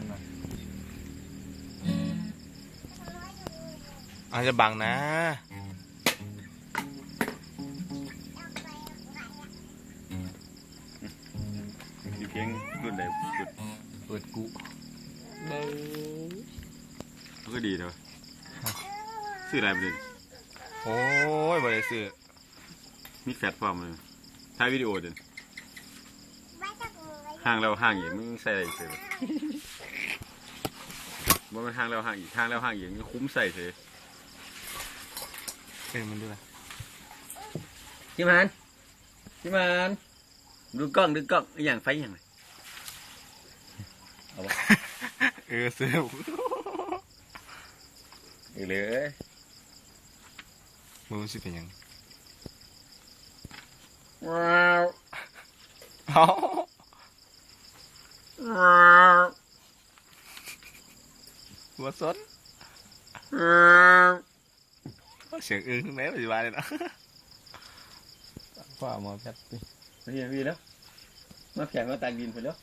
านหน่อยอาจจะบังนะมีเพลงรุ่นใดสุดเปิดกุมันก็ดีเถอะซื้ออะไรไปเลยโอ้ยบริสุทธิ์มีแฟลตฟอร์มเลยถ่ายวิดีโอเด่นห่างแล้วห่างอีกมึงใส่อะไรอีกเส ยบ่มันห่างแล้วห่างอีกห่างแล้วห่างอีกมึงคุ้มใส่เสยเป็นมันด้วยพี่มันพี่มันดูกล้องดูกล้องอหย่างไฟอหย่างไรเออเสื้อเออเลยมึงรู้สึกเป็นยังว้าวเอ้าว้าว หัวซนว้าวเสียงอึ้งขึ้นไหมปัจจุบันเลยนะว่ามาแพทย์พี่พี่แล้วมาแข่งมาตากดินไปแล้ว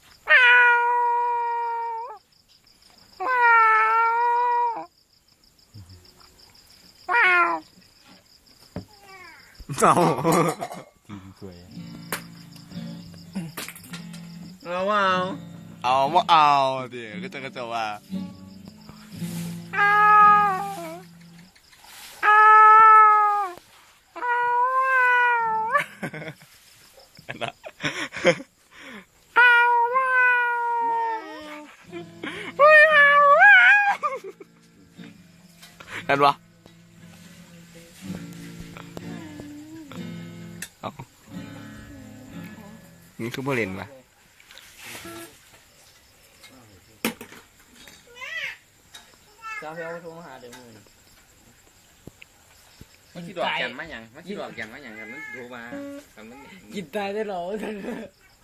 เอาสวยเอาว้าวเอาว่าเอาเดี๋ยวก็จะก็จะว่าอั นนะนั่นวะเอานี่คือโมเลนปะ เจ้าเพียวโทรมาหาเดี๋ยวมึงมันคิดดอกแก่นมาอย่างมันคิดดอกแก่นมาอย่างกันมันโทรมากันมัน กินตายได้หรอ